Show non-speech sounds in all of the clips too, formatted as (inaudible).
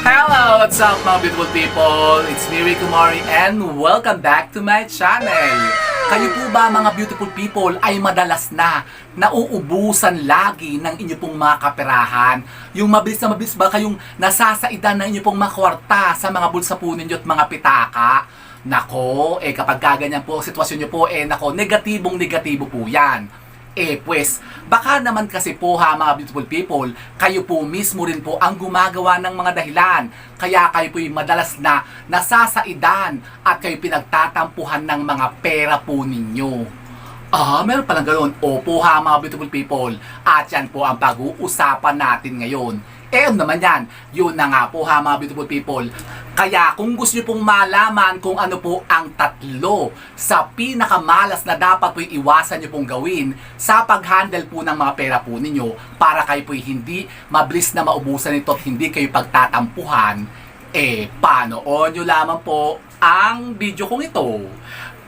Hello! What's up mga beautiful people? It's me, Rico Mori, and welcome back to my channel! Kayo po ba mga beautiful people ay madalas na nauubusan lagi ng inyo pong mga kaperahan? Yung mabilis na mabilis ba kayong nasasaidan ng inyo pong mga kwarta sa mga bulsa po ninyo at mga pitaka? Nako, eh kapag gaganyan po ang sitwasyon nyo po, eh nako, negatibong negatibo po yan. Eh pues, baka naman kasi po ha mga beautiful people, kayo po mismo rin po ang gumagawa ng mga dahilan. Kaya kayo po'y madalas na nasasaidan at kayo pinagtatampuhan ng mga pera po ninyo. Ah, meron palang ganoon. Opo ha mga beautiful people. At yan po ang pag-uusapan natin ngayon. Eh naman yan, yun na nga po ha mga beautiful people. Kaya kung gusto nyo pong malaman kung ano po ang tatlo sa pinakamalas na dapat po iwasan nyo pong gawin sa pag-handle po ng mga pera po ninyo para kayo po hindi mabilis na maubusan ito at hindi kayo pagtatampuhan, eh panooon nyo lamang po ang video kong ito.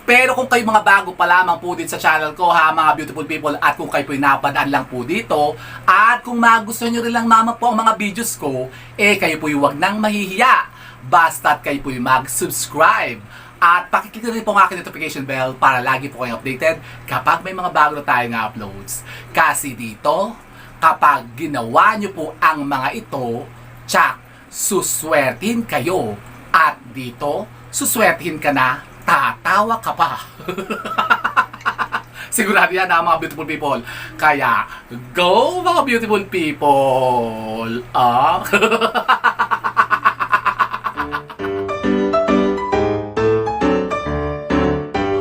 Pero kung kayo mga bago pa lamang po din sa channel ko ha mga beautiful people at kung kayo po'y napadaan lang po dito at kung magusto nyo rin lang mama po ang mga videos ko eh kayo po'y huwag nang mahihiya basta't kayo po'y mag-subscribe at pakiclick na rin po ang aking notification bell para lagi po kayong updated kapag may mga bago na tayong uploads. Kasi dito, kapag ginawa nyo po ang mga ito, tsak, suswertin kayo. At dito, suswertin ka na, tatawa ka pa. (laughs) Sigurado yan ha, mga beautiful people. Kaya, go mga beautiful people! Ah? (laughs)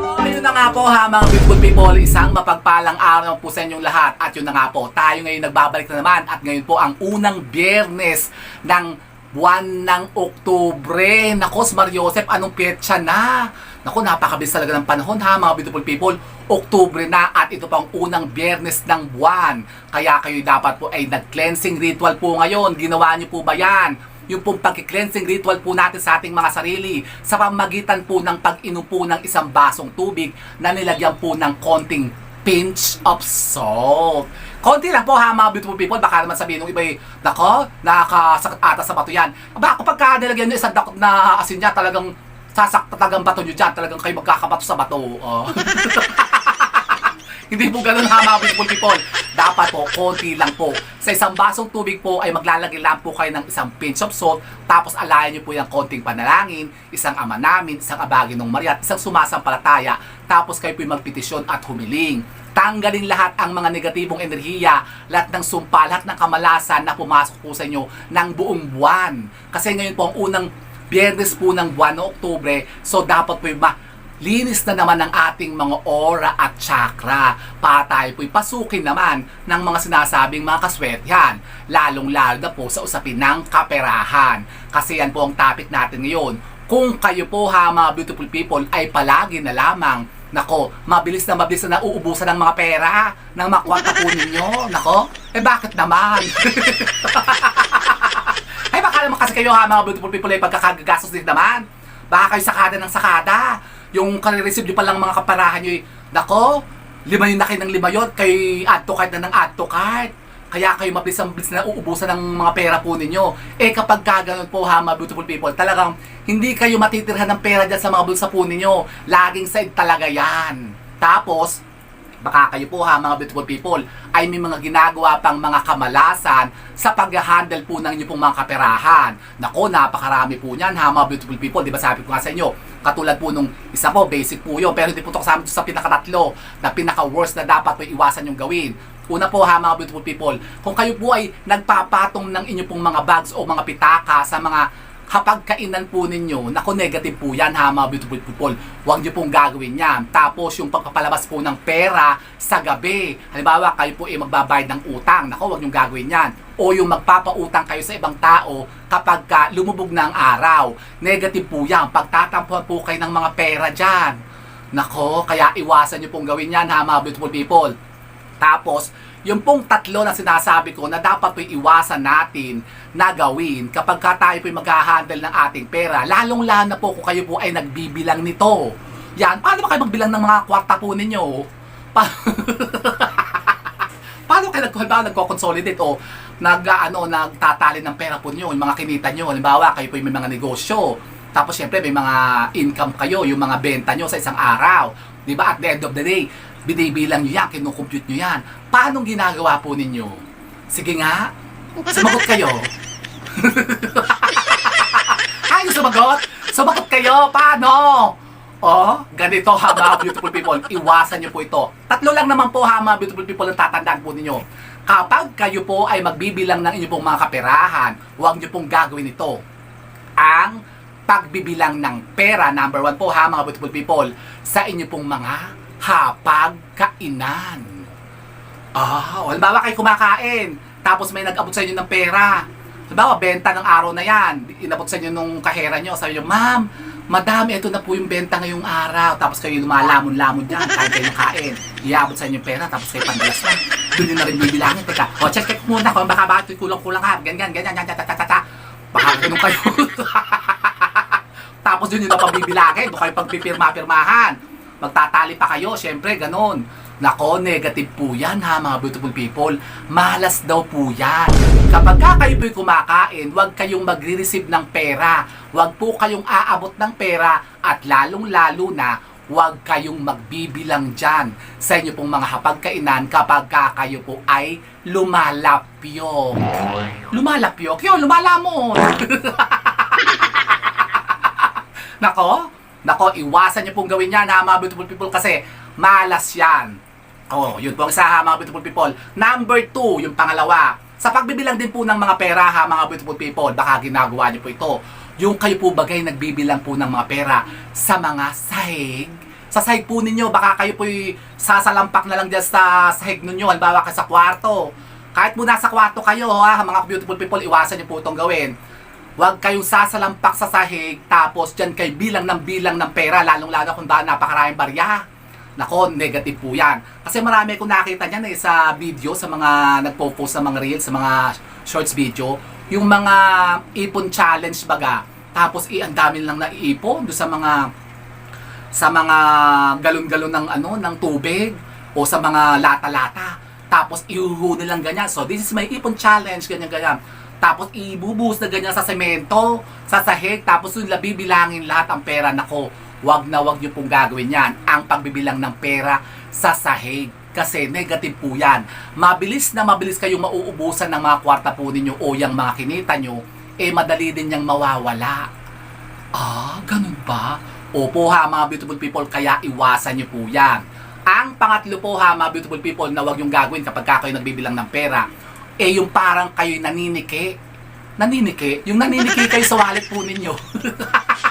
Oh, nga po ha mga beautiful people, isang mapagpalang araw po sa inyong lahat. At yun na nga po, tayo ngayon nagbabalik na naman at ngayon po ang unang biyernes ng buwan ng Oktubre. Nakos Mariosep, anong petsa na? Naku, napakabilis talaga ng panahon ha mga beautiful people. Oktubre na at ito pang unang biyernes ng buwan. Kaya kayo dapat po ay nag-cleansing ritual po ngayon. Ginawa niyo po ba yan? yung pong pag-cleansing ritual po natin sa ating mga sarili sa pamagitan po ng pag-inom po ng isang basong tubig na nilagyan po ng konting pinch of salt. Konti lang po ha mga beautiful people, baka naman sabihin ng iba eh, nako, nakakasakit ata sa bato yan. Aba ako pagka nilagyan nyo isang dakot na asin niya, talagang sasakta talagang bato nyo dyan, talagang kayo magkakabato sa bato. Oh. (laughs) Hindi po ganun ha mga beautiful people. Dapat po, konti lang po. Sa isang basong tubig po ay maglalagay lang po kayo ng isang pinch of salt. Tapos alayan nyo po yung konting panalangin, isang ama namin, isang abagin ng Maria, isang sumasampalataya. Tapos kayo po magpetisyon at humiling. Tanggalin lahat ang mga negatibong enerhiya, lahat ng sumpa, lahat ng kamalasan na pumasok po sa inyo ng buong buwan. Kasi ngayon po ang unang biyernes po ng buwan ng Oktubre, so dapat po yung linis na naman ang ating mga aura at chakra para tayo po'y pasukin naman ng mga sinasabing mga kaswertihan, lalong-lalo na po sa usapin ng kaperahan. Kasi yan po ang topic natin ngayon. Kung kayo po ha mga beautiful people ay palagi na lamang Nako, mabilis na mabilis na nauubusan ng mga pera ng mga kwarta po ninyo. Nako, eh bakit naman? (laughs) naman kasi kayo ha mga beautiful people ay pagkakagastos din naman. Baka kayo sakada ng sakada yung kare-receive nyo palang mga kaparahan nyo, nako, lima yun na kayo ng lima yun, kay add to card na ng add to card. Kaya kayo mabilis ang bilis na uubusan ng mga pera po ninyo. Eh kapag kaganon po ha, mga beautiful people, talagang hindi kayo matitirhan ng pera dyan sa mga bulsa po ninyo. Laging side talaga yan. Tapos, baka kayo po ha mga beautiful people ay may mga ginagawa pang mga kamalasan sa pag-handle po ng inyong pong mga kaperahan. Nako, napakarami po niyan ha mga beautiful people. Di ba sabi ko nga sa inyo, katulad po nung isa po, basic po yun. Pero hindi po ito kasama sa pinakatatlo na pinaka-worst na dapat po iwasan yung gawin. Una po ha mga beautiful people, kung kayo po ay nagpapatong ng inyong pong mga bags o mga pitaka sa mga kapag kainan po ninyo, naku negative po yan ha mga beautiful people. Huwag nyo pong gagawin yan. Tapos yung pagpapalabas po ng pera sa gabi. Halimbawa, kayo po ay magbabayad ng utang. Naku, huwag nyo gagawin yan. O yung magpapautang kayo sa ibang tao kapag ka lumubog na ang araw. Negative po yan. Pagtatampuhan po kayo ng mga pera dyan. Nako, kaya iwasan nyo pong gawin yan ha mga beautiful people. Tapos, yung pong tatlo na sinasabi ko na dapat po iwasan natin na gawin kapag ka tayo po mag-handle ng ating pera, lalong-lalo na po kung kayo po ay nagbibilang nito. Yan, paano ba kayo magbilang ng mga kwarta po ninyo? Pa- (laughs) paano kayo nag, halimbawa, nagko-consolidate o nag, ano, nagtatali ng pera po nyo, yung mga kinita nyo, halimbawa, kayo po may mga negosyo, tapos syempre may mga income kayo, yung mga benta nyo sa isang araw, di ba? At the end of the day, binibilang nyo yan, kinukompute nyo yan. Paano ginagawa po ninyo? Sige nga, sumagot kayo. (laughs) Ay, sumagot? Sumagot kayo, paano? Oh, ganito ha mga beautiful people. Iwasan niyo po ito. Tatlo lang naman po ha mga beautiful people ang tatandaan po ninyo. Kapag kayo po ay magbibilang ng inyong pong mga kaperahan, huwag niyo pong gagawin ito. Ang pagbibilang ng pera, number one po ha mga beautiful people, sa inyo pong mga hapagkainan. Ah, oh, halimbawa kayo kumakain, tapos may nag-abot sa inyo ng pera. Halimbawa, benta ng araw na yan, inabot sa inyo nung kahera nyo, sabi nyo, Ma'am, madami, ito na po yung benta ngayong araw. Tapos kayo lumalamon-lamon dyan, kahit kayo nakain. Iabot sa inyo yung pera, tapos kayo pandalas na. Doon nyo na rin bibilangin. Teka, o check, check muna kung baka bakit kulang-kulang ha. Ganyan, ganyan, ganyan, ta, ta, ta, ta. Baka ganun kayo. (laughs) tapos doon nyo na pabibilangin, doon pagpipirma-pirmahan. Magtatali pa kayo, syempre, ganun. Nako, negative po yan ha mga beautiful people. Malas daw po yan. Kapag ka kayo po'y kumakain, huwag kayong magre-receive ng pera. Huwag po kayong aabot ng pera at lalong-lalo na huwag kayong magbibilang dyan sa inyo pong mga hapagkainan kapag ka kayo po ay lumalapyok. Lumalapyok? Yun, lumalamon. (laughs) Nako, nako, iwasan niyo pong gawin yan ha mga beautiful people kasi malas yan. Oh, yun po ang isa ha mga beautiful people. Number two, yung pangalawa. Sa pagbibilang din po ng mga pera ha mga beautiful people, baka ginagawa niyo po ito. Yung kayo po bagay nagbibilang po ng mga pera sa mga sahig. Sa sahig po ninyo, baka kayo po sasalampak na lang dyan sa sahig ninyo. Halimbawa ka sa kwarto. Kahit po nasa kwarto kayo ha, mga beautiful people, iwasan niyo po itong gawin. Huwag kayong sasalampak sa sahig tapos dyan kayo bilang ng bilang ng pera lalong lalo kung dahil napakaraming barya. Nako, negative po yan. Kasi marami akong nakita niyan eh, sa video, sa mga nagpo-post sa mga reels, sa mga shorts video, yung mga ipon challenge baga. Tapos i ang dami lang naiipon do sa mga sa mga galon-galon ng ano ng tubig o sa mga lata-lata. Tapos ihuhu nilang ganyan. So this is my ipon challenge ganyan ganyan. Tapos ibubuhos na ganyan sa semento, sa sahig, tapos yung bibilangin lahat ang pera. Nako, wag na wag niyo pong gagawin yan. Ang pagbibilang ng pera sa sahig. Kasi negative po yan. Mabilis na mabilis kayong mauubusan ng mga kwarta po ninyo o yung mga kinita nyo, eh madali din niyang mawawala. Ah, ganun ba? Opo ha mga beautiful people, kaya iwasan niyo po yan. Ang pangatlo po ha mga beautiful people na wag yung gagawin kapag ka kayo nagbibilang ng pera, eh yung parang kayo naniniki. Naniniki? Yung naniniki kayo sa wallet po ninyo.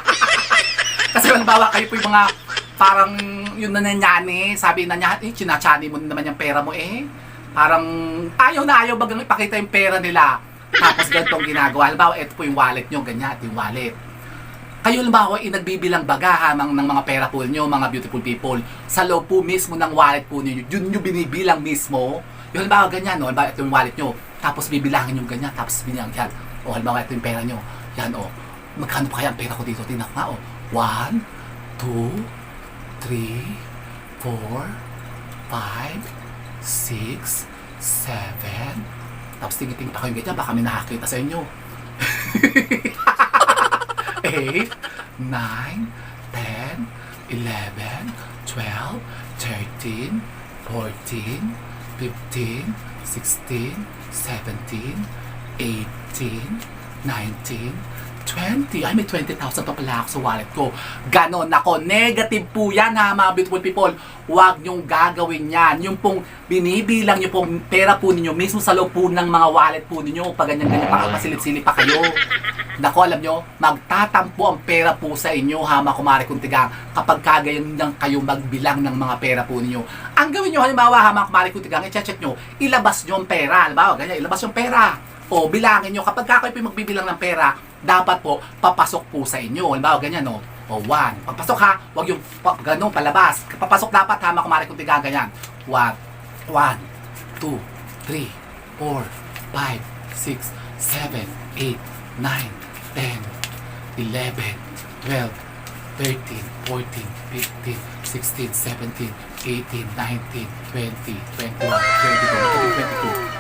(laughs) Kasi halimbawa kayo po yung mga parang yung nananyani, sabi na niya, eh, chinachani mo naman yung pera mo eh. Parang ayaw na ayaw bagang ipakita yung pera nila. Tapos ganito ang ginagawa. Halimbawa, ito po yung wallet nyo, ganyan, ito yung wallet. Kayo halimbawa, eh, nagbibbilang bagaha ng, ng mga pera po nyo, mga beautiful people. Sa loob po mismo ng wallet po ninyo, yun yung binibilang mismo. Yung halimbawa ganyan, no? halimbawa ito yung wallet nyo, tapos bibilangin yung ganyan, tapos bilang yan. O halimbawa ito yung pera nyo, yan o. Magkano pa kaya ang pera ko dito? Tinak nga o. One, two, three, four, five, six, seven. Tapos tingin-tingin pa kayo ganyan, baka may nakakita sa inyo. 8, 9, 10, 11, 12, 13, 14, 15, 16, 17, 18, 19, 20. Ay, may 20,000 pa pala ako sa wallet ko. Ganon ako. Negative po yan ha, mga beautiful people. Huwag nyong gagawin yan. Yung pong binibilang nyo pong pera po ninyo mismo sa loob po ng mga wallet po ninyo. Pag ganyan-ganyan, baka pasilip-silip pa kayo. Nako, alam nyo, magtatampo ang pera po sa inyo, ha, mga kumari kuntigang, kapag kagayon lang kayo magbilang ng mga pera po ninyo. Ang gawin nyo, halimbawa, ha, mga kumari kuntigang, i-check nyo, ilabas nyo ang pera. Halimbawa, ganyan, ilabas yung pera. O, bilangin nyo, kapag kayo po magbibilang ng pera, dapat po, papasok po sa inyo. Halimbawa, ganyan, no? O, one. Pagpasok ha, wag yung pa, ganun, palabas. Papasok dapat ha, mga kumari kuntigang, ganyan. One, one, two, three, four, five, six, seven, eight, nine, 10, 11, 12, 13, 14, 15, 16, 17, 18, 19, 20, 21, 22, 22.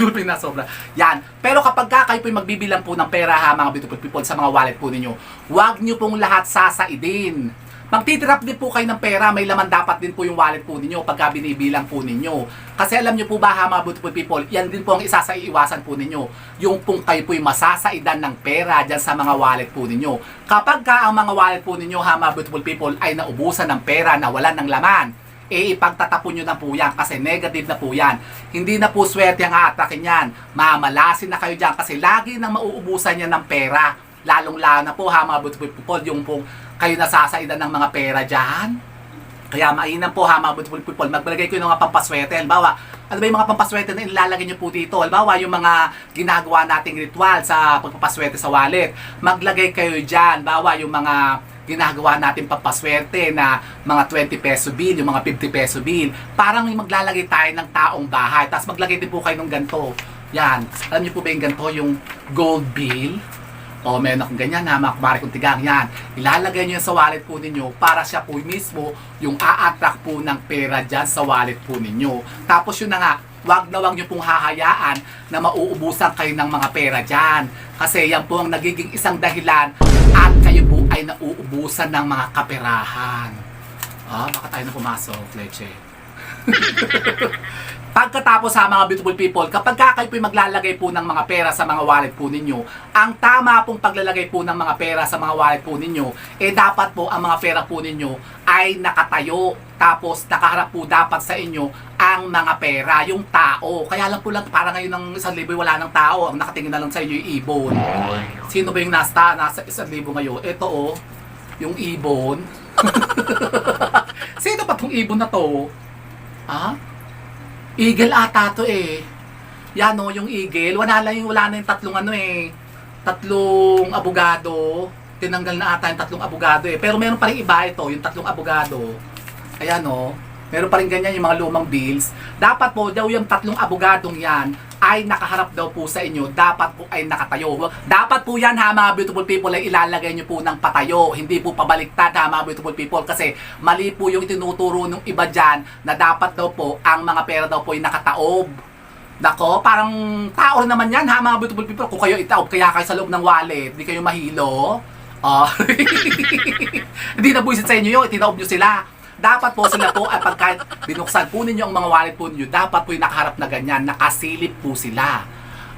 Siguro yung nasobra. Yan. Pero kapag ka kayo po magbibilang po ng pera ha, mga beautiful people, sa mga wallet po ninyo, huwag nyo pong lahat sasaidin. Magtitirap din po kayo ng pera, may laman dapat din po yung wallet po ninyo pagka binibilang po ninyo. Kasi alam nyo po ba ha, mga beautiful people, yan din po ang isa sa iiwasan po ninyo. Yung pong kayo po'y masasaidan ng pera dyan sa mga wallet po ninyo. Kapag ka ang mga wallet po ninyo ha, mga beautiful people, ay naubusan ng pera na wala ng laman, eh ipagtatapon nyo na po yan kasi negative na po yan. Hindi na po swerte ang aatakin yan. Mamalasin na kayo dyan kasi lagi nang mauubusan yan ng pera. Lalong-lalo na po ha mga people, yung pong kayo nasasaidan ng mga pera dyan. Kaya mainam po ha mga beautiful people, maglagay ko ng mga pampaswerte. Halimbawa, ano ba yung mga pampaswerte na ilalagay nyo po dito? Halimbawa, yung mga ginagawa nating ritual sa pagpapaswerte sa wallet. Maglagay kayo dyan. Bawa yung mga ginagawa natin pampaswerte na mga 20 peso bill, yung mga 50 peso bill. Parang maglalagay tayo ng taong bahay. Tapos maglagay din po kayo ng ganito. Yan. Alam niyo po ba yung ganito, yung gold bill? O meron akong ganyan na mga kumari kong tigang yan. Ilalagay yan sa wallet po ninyo para siya po mismo yung a-attract po ng pera dyan sa wallet po ninyo. Tapos yun na nga, wag na wag nyo pong hahayaan na mauubusan kayo ng mga pera dyan. Kasi yan po ang nagiging isang dahilan ay nauubusan ng mga kaperahan. Ah, baka tayo na pumasok, leche. (laughs) Pagkatapos sa mga beautiful people, kapag ka kayo po'y maglalagay po ng mga pera sa mga wallet po ninyo, ang tama pong paglalagay po ng mga pera sa mga wallet po ninyo, eh dapat po ang mga pera po ninyo ay nakatayo. Tapos nakaharap po dapat sa inyo ang mga pera, yung tao. Kaya lang po lang, para ngayon ng isang libo wala ng tao, ang nakatingin na lang sa inyo yung ibon. Sino ba yung nasa, nasa isang libo ngayon? Ito oh, yung ibon. (laughs) Sino ba tong ibon na to? Ha? Eagle ata to eh. Yan o, yung eagle. Wala lang yung, wala na yung tatlong ano eh. Tatlong abogado. Tinanggal na ata yung tatlong abogado eh. Pero meron pa rin iba ito, yung tatlong abogado. Ayan o. Meron pa rin ganyan yung mga lumang bills. Dapat po daw yung tatlong abogadong yan ay nakaharap daw po sa inyo. Dapat po ay nakatayo. Dapat po yan ha mga beautiful people ay ilalagay nyo po ng patayo. Hindi po pabaliktad ha mga beautiful people kasi mali po yung tinuturo ng iba dyan na dapat daw po ang mga pera daw po ay nakataob. Nako, parang tao naman yan ha mga beautiful people. Kung kayo itaob, kaya kayo sa loob ng wallet, hindi kayo mahilo. Oh. (laughs) hindi na buisit sa inyo yun, itinaob nyo sila. Dapat po sila po ay pagka binuksan po ninyo ang mga wallet po ninyo, dapat po yung nakaharap na ganyan, nakasilip po sila.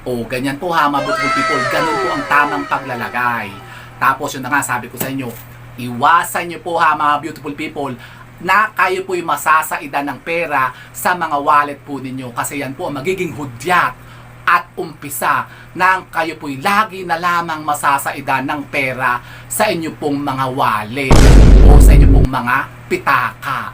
O ganyan po ha mga beautiful people, ganun po ang tamang paglalagay. Tapos yun na nga sabi ko sa inyo, iwasan nyo po ha mga beautiful people na kayo po'y masasaidan ng pera sa mga wallet po ninyo kasi yan po ang magiging hudyat at umpisa nang kayo po'y lagi na lamang masasaidan ng pera sa inyo pong mga wallet o sa inyo mga pitaka.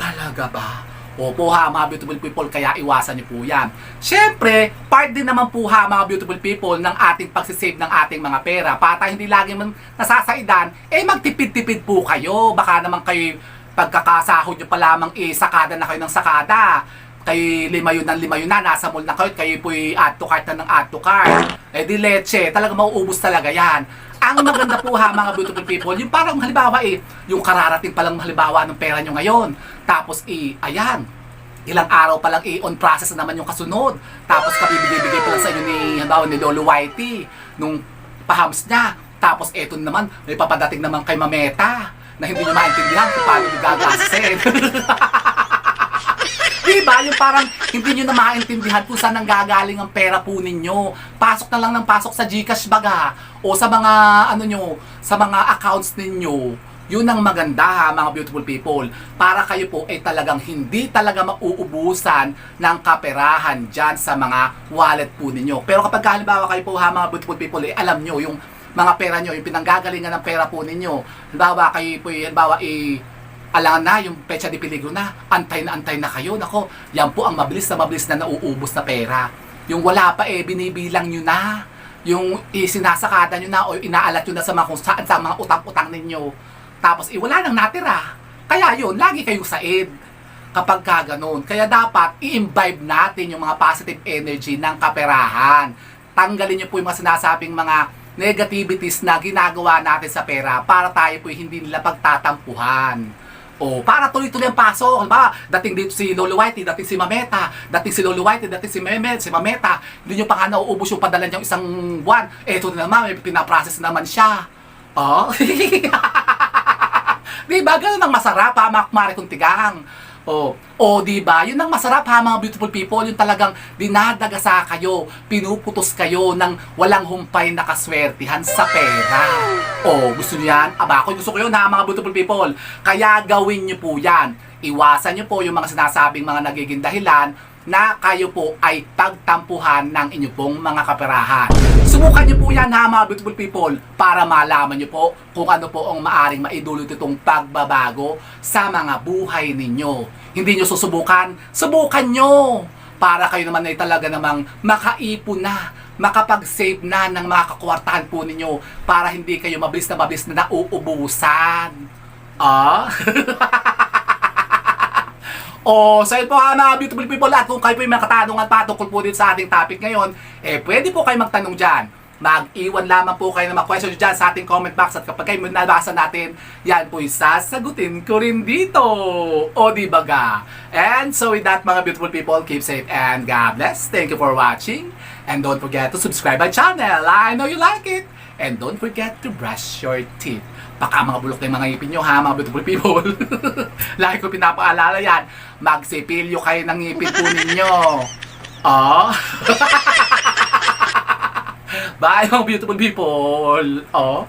Talaga ba? Opo ha, mga beautiful people, kaya iwasan niyo po yan. Siyempre, part din naman po ha, mga beautiful people, ng ating pagsisave ng ating mga pera. Para hindi lagi man nasasaidan, eh magtipid-tipid po kayo. Baka naman kayo, pagkakasahod nyo pa lamang, eh, sakada na kayo ng sakada kay lima yun ng lima yun na, nasa mall na kayo, kayo po'y add to cart na ng add to cart. Eh di leche, talaga mauubos talaga yan. Ang maganda po ha mga beautiful people, yung parang halimbawa eh, yung kararating pa lang halimbawa ng pera nyo ngayon. Tapos eh, ayan, ilang araw pa lang eh, on process na naman yung kasunod. Tapos kabibigay-bigay pa lang sa inyo ni, halimbawa ni Lolo Whitey, nung pahams niya. Tapos eto naman, may papadating naman kay Mameta na hindi nyo maintindihan kung paano nyo (laughs) gagasin. Diba? Yung parang hindi nyo na maintindihan kung saan nanggagaling ang pera po ninyo. Pasok na lang ng pasok sa Gcash baga o sa mga ano nyo, sa mga accounts ninyo. Yun ang maganda ha, mga beautiful people. Para kayo po ay talagang hindi talaga mauubusan ng kaperahan dyan sa mga wallet po ninyo. Pero kapag halimbawa kayo po ha, mga beautiful people, eh, alam nyo yung mga pera nyo, yung pinanggagalingan ng pera po ninyo. Halimbawa kayo po, halimbawa eh, alam na, yung pecha de peligro na, antay na antay na kayo. Nako, yan po ang mabilis na mabilis na nauubos na pera. Yung wala pa eh, binibilang nyo na. Yung isinasakada nyo na o inaalat nyo na sa mga kung saan sa mga utang-utang ninyo. Tapos eh, wala nang natira. Kaya yun, lagi kayong said kapag ka ganun. Kaya dapat i-imbibe natin yung mga positive energy ng kaperahan. Tanggalin nyo po yung mga sinasabing mga negativities na ginagawa natin sa pera para tayo po hindi nila pagtatampuhan. O, para tuloy-tuloy ang pasok. Halimbawa, dating dito si Lolo Whitey, dating si Mameta, dating si Lolo Whitey, dating si Mehmet, si Mameta, hindi nyo pa nga nauubos yung padala niyang isang buwan. Ito na naman, may pinaprocess naman siya. Oh. (laughs) di ba? Ganun ang masarap, ha, mga kumari kong tigang. O, o di ba? Yun ang masarap ha mga beautiful people, yung talagang dinadagasa kayo, pinuputos kayo ng walang humpay na kaswertihan sa pera. O, gusto niyo yan? Aba, ako gusto ko yun ha mga beautiful people. Kaya gawin niyo po yan. Iwasan niyo po yung mga sinasabing mga nagiging dahilan na kayo po ay pagtampuhan ng inyong mga kaperahan. Subukan niyo po yan ha mga beautiful people para malaman niyo po kung ano po ang maaring maidulot itong pagbabago sa mga buhay ninyo. Hindi niyo susubukan, subukan niyo para kayo naman ay talaga namang makaipon na makapag-save na ng mga kakwartahan po ninyo para hindi kayo mabilis na mabilis na nauubusan. Ah? (laughs) O, so yun po ha mga beautiful people at kung kayo po yung mga katanungan pa tungkol po dito sa ating topic ngayon, eh pwede po kayo magtanong dyan. Mag-iwan lamang po kayo ng mga questions dyan sa ating comment box at kapag kayo nabasa natin, yan po yung sasagutin ko rin dito. O di ba ga? And so with that mga beautiful people, keep safe and God bless. Thank you for watching. And don't forget to subscribe my channel. I know you like it. And don't forget to brush your teeth. Baka mga bulok na yung mga ngipin nyo ha, mga beautiful people. (laughs) Lagi ko pinapaalala yan. Magsipilyo kayo ng ngipin po ninyo. Oh. (laughs) Bye mga (laughs) beautiful people. Oh.